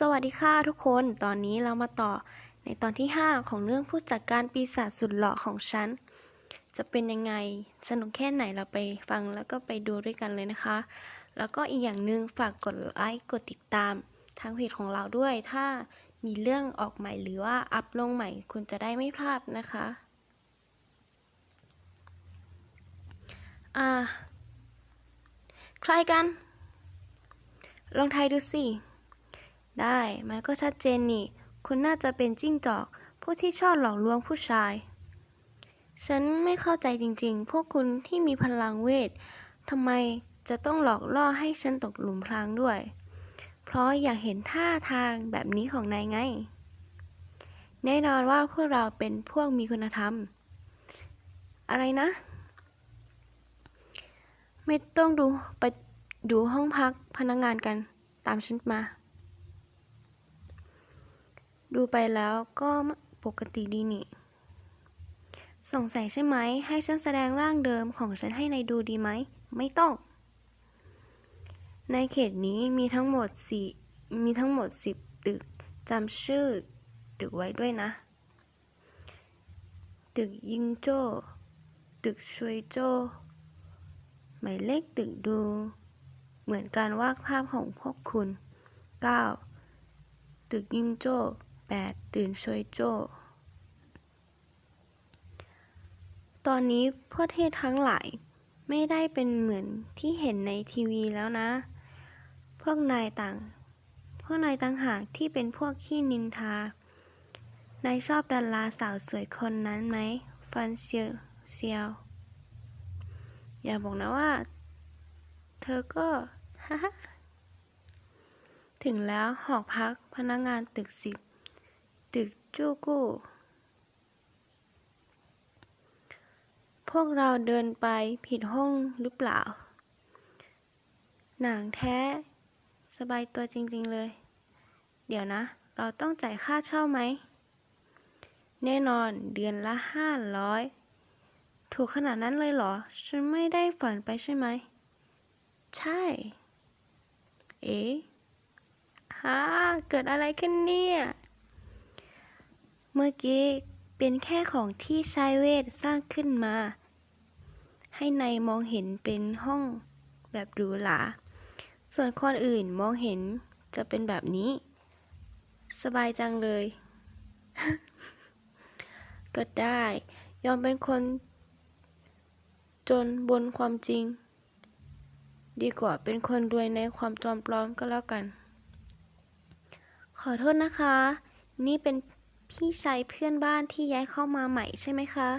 สวัสดีค่ะทุกคน ตอนนี้เรามาต่อในตอนที่ 5 ของเรื่องผู้จัดการปีศาจสุดหล่อของฉัน จะเป็นยังไง สนุกแค่ไหนเราไปฟังแล้วก็ไปดูด้วยกันเลยนะคะ แล้วก็อีกอย่างหนึ่งฝากกดไลค์ กดติดตามทางเพจของเราด้วย ถ้ามีเรื่องออกใหม่หรือว่าอัพลงใหม่คุณจะได้ไม่พลาดนะคะ อ่า ใครกัน ลองทายดูสิ ได้ มันก็ชัดเจนนี่ คุณน่าจะเป็นจิ้งจอก ผู้ที่ชอบหลอกลวงผู้ชาย ฉันไม่เข้าใจจริงๆ พวกคุณที่มีพลังเวททำไมจะต้องหลอกล่อให้ฉันตกหลุมพรางด้วย เพราะอยากเห็นท่าทางแบบนี้ของนายไง แน่นอนว่าพวกเราเป็นพวกมีคุณธรรม อะไรนะ ไม่ต้องดูไปดูห้องพักพนักงงานกันตามฉันมา ดูไปแล้วก็ปกติดีนี่ สงสัยใช่ไหม ให้ฉันแสดงร่างเดิมของฉันให้นายดูดีไหม ไม่ต้อง ในเขตนี้มีทั้งหมดสี่มีทั้งหมดสิบตึกจำชื่อ ตึกไว้ด้วยนะ ตึกยิงโจ้ ตึกชวยโจ้ หมายเลขตึกดู เหมือนการวาดภาพของพวกคุณ 9. ตึกยิงโจ้ 8. ตื่นชวยโจ้ตอนนี้พวกเทศทั้งหลายไม่ได้เป็นเหมือนที่เห็นในทีวีแล้วนะ พวกนายต่าง พวกนายต่างหากที่เป็นพวกขี้นินทา นายชอบดาราสาวสวยคนนั้นไหม ฟันเซียวเซียว อย่าบอกนะว่า เธอก็ถึงแล้วหอพักพนักงานตึกสิบ ตึกจู้กู้ พวกเราเดินไปผิดห้องหรือเปล่า หนังแท้ สบายตัวจริง ๆ เลย เดี๋ยวนะ เราต้องจ่ายค่าเช่าไหม แน่นอนเดือนละห้าร้อยถูกขนาดนั้นเลยเหรอ ฉันไม่ได้ฝันไปใช่ไหม ใช่ เอ๊ะฮะเกิดอะไรขึ้นเนี่ย เมื่อกี้เป็นแค่ของที่ชายเวทสร้างขึ้นมา ให้ในายมองเห็นเป็นห้องแบบหรูหรา ส่วนคนอื่นมองเห็นจะเป็นแบบนี้ สบายจังเลย ก็ได้ ยอมเป็นคน จนบนความจริง ดีกว่าเป็นคนรวยในความจอมปลอมก็แล้วกัน ขอโทษนะคะ นี่เป็น พี่ชายเพื่อนบ้านที่ย้ายเข้ามาใหม่ใช่ไหมคะ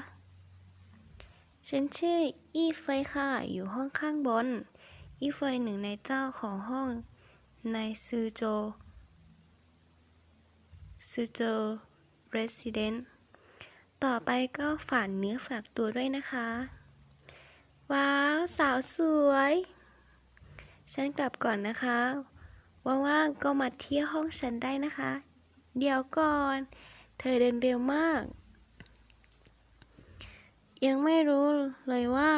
ฉันชื่ออี้เฟยค่ะ อยู่ห้องข้างบน อี้เฟยหนึ่งในเจ้าของห้องในซือโจซือโจเรสซิเดนต์ต่อไปก็ฝากเนื้อฝากตัวด้วยนะคะ ว้าว สาวสวย ฉันกลับก่อนนะคะ ว่างๆก็มาเที่ยวห้องฉันได้นะคะ เดี๋ยวก่อน เธอเดินเร็วมาก ยังไม่รู้เลยว่า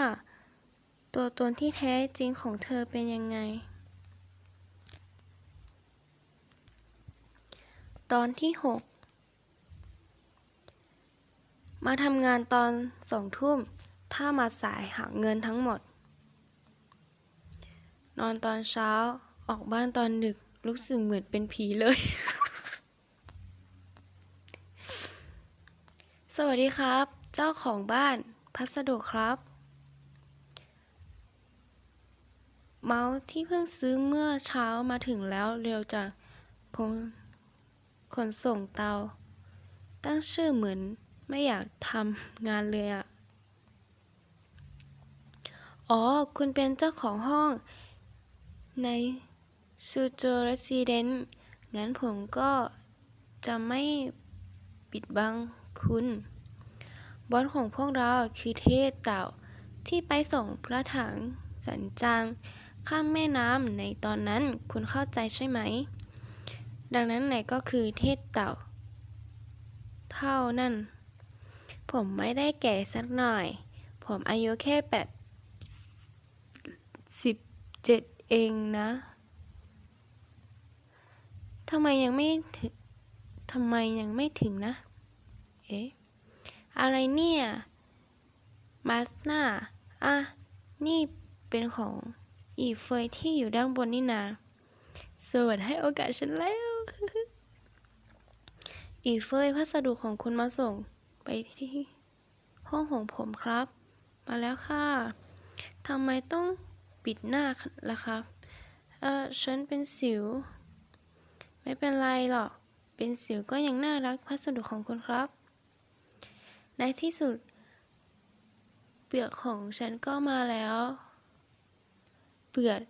ตัวตนที่แท้จริงของเธอเป็นยังไง ตอนที่ 6 มาทำงานตอนสองทุ่ม ถ้ามาสายหักเงินทั้งหมด นอนตอนเช้าออกบ้านตอนดึกรู้สึกเหมือนเป็นผีเลย สวัสดีครับ เจ้าของบ้านพัสดุครับ เมาส์ที่เพิ่งซื้อเมื่อเช้ามาถึงแล้วเร็วจากขนขนส่งเตา ตั้งชื่อเหมือนไม่อยากทำงานเลยอะอ๋อ คุณเป็นเจ้าของห้อง ในซูโจเรสซิเดนต์งั้นผมก็จะไม่ปิดบัง คุณ บอสของพวกเราคือเทพเต่าที่ไปส่งพระถังสันจางข้ามแม่น้ำในตอนนั้นคุณเข้าใจใช่ไหม ดังนั้นไหนก็คือเทพเต่า เท่านั้น ผมไม่ได้แก่สักหน่อย ผมอายุแค่แปดสิบเจ็ดเองนะทำไมยังไม่ถึงทำไมยังไม่ถึงนะ เอ๊ะ อะไรเนี่ย มาสนาอะ นี่เป็นของอีเฟยที่อยู่ด้านบนนี่นาสวัสดให้โอกาสฉันแล้ว อีเฟยพัสดุของคุณมาส่งไปที่ห้องของผมครับ มาแล้วค่ะทำไมต้องปิดหน้าล่ะครับ เออฉันเป็นสิว ไม่เป็นไรหรอก เป็นสิวก็ยังน่ารักพัสดุของคุณครับ ในที่สุด เปลือกของฉันก็มาแล้ว เปลือก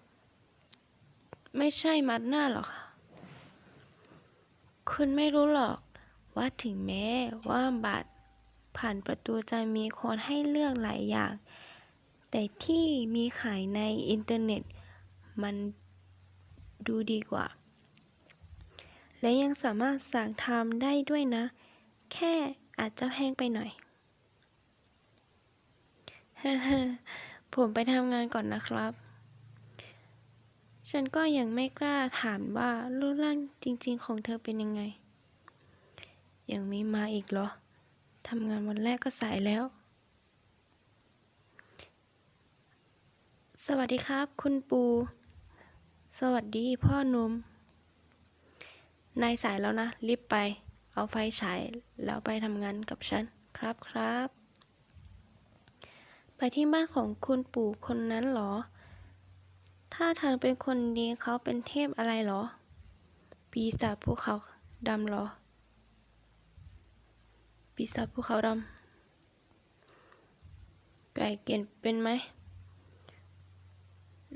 ไม่ใช่มัดหน้าหรอกค่ะคุณไม่รู้หรอกว่าถึงแม้ว่าบัตรผ่านประตูจะมีคนให้เลือกหลายอย่าง แต่ที่มีขายในอินเทอร์เน็ต มันดูดีกว่า และยังสามารถสั่งทำได้ด้วยนะ แค่ อาจจะแพงไปหน่อยผมไปทำงานก่อนนะครับ ฉันก็ยังไม่กล้าถามว่ารูปร่างจริง ๆ ของเธอเป็นยังไง ยังไม่มาอีกเหรอทำงานวันแรกก็สายแล้ว สวัสดีครับ คุณปู สวัสดีพ่อหนุ่มนายสายแล้วนะ รีบไป เอาไฟฉายแล้วไปทำงานกับฉัน ครับครับ ไปที่บ้านของคุณปู่คนนั้นเหรอ ถ้าทางเป็นคนดีเขาเป็นเทพอะไรเหรอ ปีศาจภูเขาดำเหรอ ปีศาจภูเขาดำ ไก่เกลียนเป็นไหม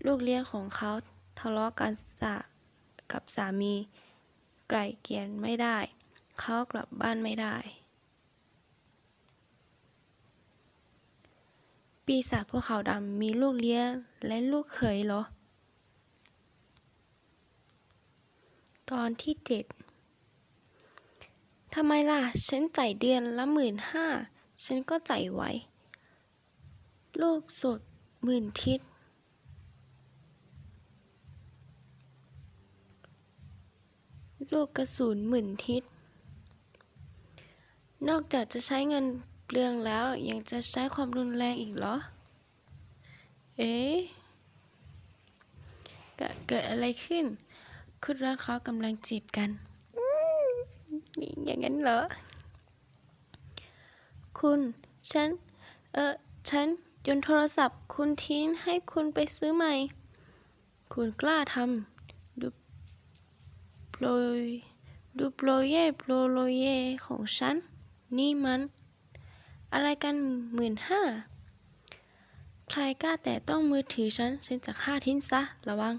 ลูกเลี้ยงของเขาทะเลาะกันสะกับสามี ไก่เกลียนไม่ได้ เขากลับบ้านไม่ได้ ปีศาจภูเขาดำมีลูกเลี้ยงและลูกเขยเหรอ ตอนที่เจ็ดทำไมล่ะ ฉันจ่ายเดือนละหมื่นห้า ฉันก็จ่ายไหวลูกสดหมื่นทิศ ลูกกระสุนหมื่นทิศ นอกจากจะใช้เงินเปลืองแล้วยังจะใช้ความรุนแรงอีกเหรอ เอ๊ะเกิดเกิดอะไรขึ้น คุณรักเขากำลังจีบกันอืมอย่างนั้นเหรอ คุณ ฉัน เออฉันโยนโทรศัพท์ คุณทิ้งให้คุณไปซื้อใหม่ คุณกล้าทำดูโปรยดูโปรเย่โปรโลเย่ของฉัน นี่มัน อะไรกันหมื่นห้า ใครกล้าแต่ต้องมือถือฉันฉันจะฆ่าทิ้งซะ ระวัง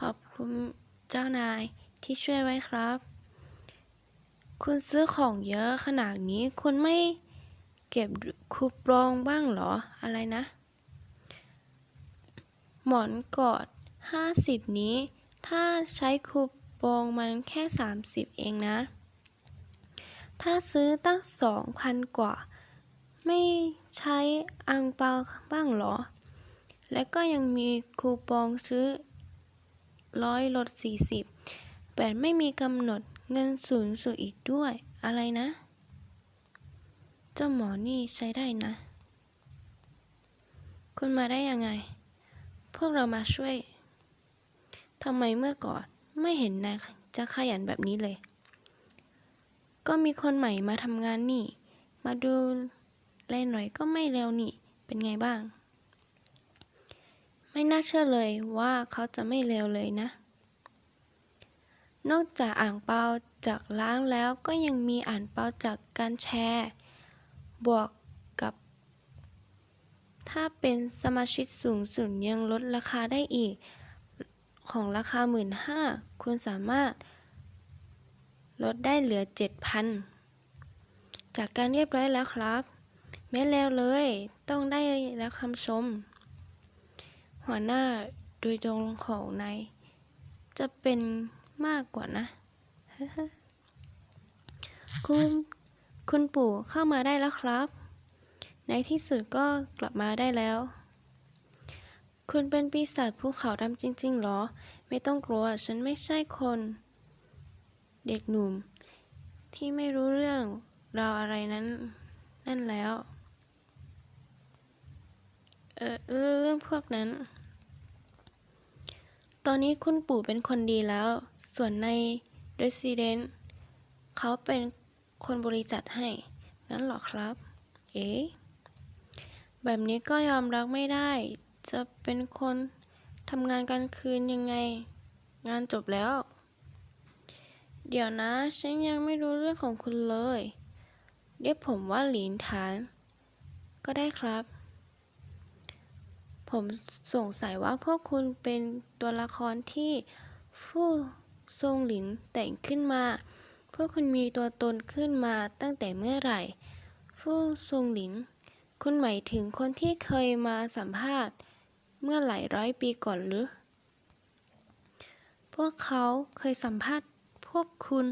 ขอบคุณเจ้านายที่ช่วยไว้ครับ คุณซื้อของเยอะขนาดนี้ คุณไม่เก็บคูปองบ้างเหรอ อะไรนะ หมอนกอด 50 นี้ ถ้าใช้คูปองมันแค่ 30 เองนะ ถ้าซื้อตั้ง2,000กว่า ไม่ใช้อังเปาบ้างเหรอ และก็ยังมีคูปองซื้อร้อยลด40แบบไม่มีกำหนดเงินสูงสุดอีกด้วย อะไรนะ เจ้าหมอนี่ใช้ได้นะ คุณมาได้ยังไง พวกเรามาช่วยทำไมเมื่อก่อนไม่เห็นนายจะขยันแบบนี้เลย ก็มีคนใหม่มาทำงานนี่ มาดูแลหน่อยก็ไม่เร็วนี่ เป็นไงบ้าง ไม่น่าเชื่อเลยว่าเขาจะไม่เร็วเลยนะ นอกจากอ่างเปาจากล้างแล้วก็ยังมีอ่านเปาจากการแชร์ บวกกับ ถ้าเป็นสมาชิกสูงสุดยังลดราคาได้อีก ของราคาหมื่นห้าคุณสามารถ ลดได้เหลือเจ็ดพันจากการเรียบร้อยแล้วครับ แม้แล้วเลย ต้องได้แล้วคำชม หัวหน้าโดยตรงของนายจะเป็นมากกว่านะ คุณคุณปู่เข้ามาได้แล้วครับ ในที่สุดก็กลับมาได้แล้ว คุณเป็นปีศาจภูเขาดำจริงๆหรอ ไม่ต้องกลัว ฉันไม่ใช่คน เด็กหนุ่ม ที่ไม่รู้เรื่องราวอะไรนั้น นั่นแล้ว เออเรื่องพวกนั้น ตอนนี้คุณปู่เป็นคนดีแล้ว ส่วนใน Resident เขาเป็นคนบริจาคให้ งั้นหรอครับ เอ๊ะแบบนี้ก็ยอมรับไม่ได้ จะเป็นคนทำงานกลางคืนยังไง งานจบแล้ว เดี๋ยวนะ ฉันยังไม่รู้เรื่องของคุณเลย เรียกผมว่าหลินฐาน ก็ได้ครับ ผมสงสัยว่าพวกคุณเป็นตัวละครที่ผู้ทรงหลินแต่งขึ้นมา พวกคุณมีตัวตนขึ้นมาตั้งแต่เมื่อไหร่ ผู้ทรงหลิน คุณหมายถึงคนที่เคยมาสัมภาษณ์ เมื่อหลายร้อยปีก่อนหรือ พวกเขาเคยสัมภาษณ์ พวกคุณ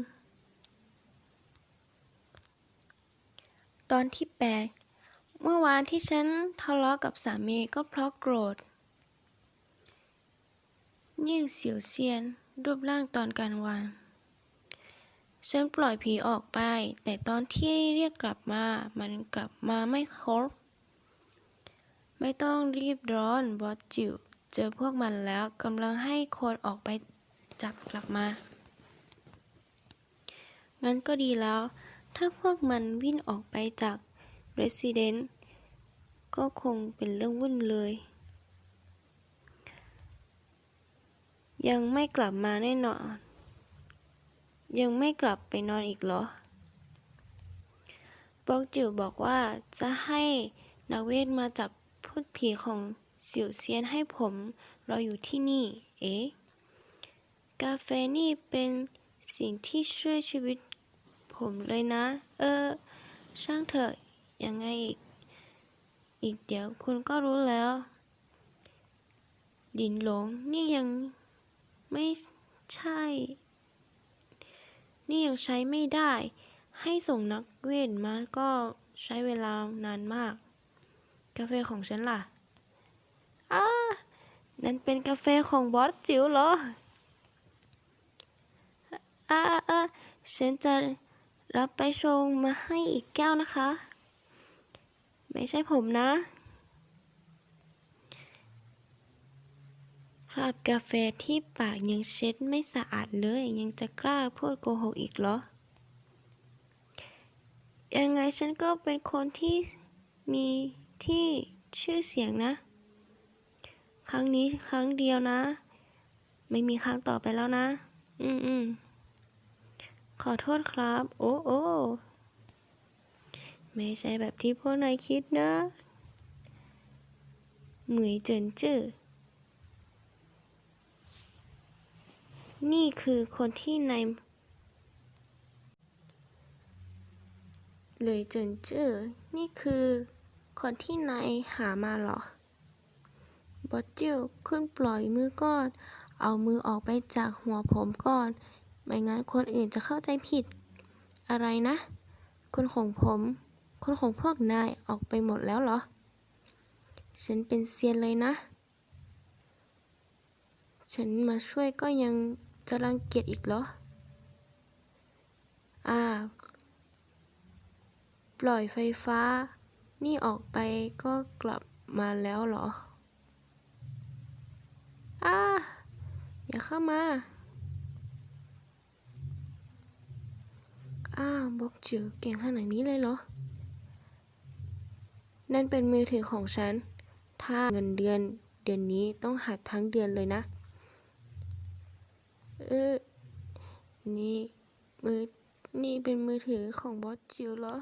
ตอนที่แปดเมื่อวานที่ฉันทะเลาะกับสามีก็เพราะโกรธเยี่ยงเสียวเซียน รูปร่างตอนกลางวัน ฉันปล่อยผีออกไป แต่ตอนที่เรียกกลับมา มันกลับมาไม่ครบ ไม่ต้องรีบร้อนบอสจิว เจอพวกมันแล้วกำลังให้คนออกไปจับกลับมา งั้นก็ดีแล้ว ถ้าพวกมันวิ่งออกไปจาก Resident ก็คงเป็นเรื่องวุ่นเลย ยังไม่กลับมาแน่นอน ยังไม่กลับไปนอนอีกเหรอบอกจิ๋วบอกว่าจะให้นักเวทมาจับพูดผีของสิวเซียนให้ผมเรออยู่ที่นี่ เอ๊ะ กาแฟนี่เป็นสิ่งที่ช่วยชีวิต ผมเลยนะ เออ ช่างเถอะ ยังไงอีก อีกเดี๋ยวคุณก็รู้แล้ว ดินหลง นี่ยังไม่ใช่ นี่ยังใช้ไม่ได้ ให้ส่งนักเวทมาก็ใช้เวลานานมาก กาแฟของฉันล่ะอ้านั่นเป็นกาแฟของบอสจิ๋วเหรออ่าอ่าฉันจะ รับไปชงมาให้อีกแก้วนะคะ ไม่ใช่ผมนะ คราบกาแฟที่ปากยังเช็ดไม่สะอาดเลย ยังจะกล้าพูดโกหกอีกเหรอ ยังไงฉันก็เป็นคนที่มีที่ชื่อเสียงนะ ครั้งนี้ครั้งเดียวนะ ไม่มีครั้งต่อไปแล้วนะ อืมอืม อโทษครับ โอ้โอ้ไม่ใช่แบบที่พวกนายคิดนะเหมยเจินจื้อนี่คือคนที่นายเลยเจินจื้อนี่คือคนที่นายหามาหรอบอสจิวคุณปล่อยมือก่อน เอามือออกไปจากหัวผมก่อน ไม่งั้นคนอื่นจะเข้าใจผิด อะไรนะ คนของผม คนของพวกนายออกไปหมดแล้วเหรอ ฉันเป็นเซียนเลยนะ ฉันมาช่วยก็ยังจะรังเกียจอีกเหรอ อ่า ปล่อยไฟฟ้า นี่ออกไปก็กลับมาแล้วเหรอ อ่า อย่าเข้ามา อ้าวบอกจิ๋วเก่งขนาดนี้เลยเหรอ นั่นเป็นมือถือของฉัน ถ้าเงินเดือนเดือนนี้ต้องหักทั้งเดือนเลยนะ เออ นี่มือ นี่เป็นมือถือของบอสจิ๋วเหรอ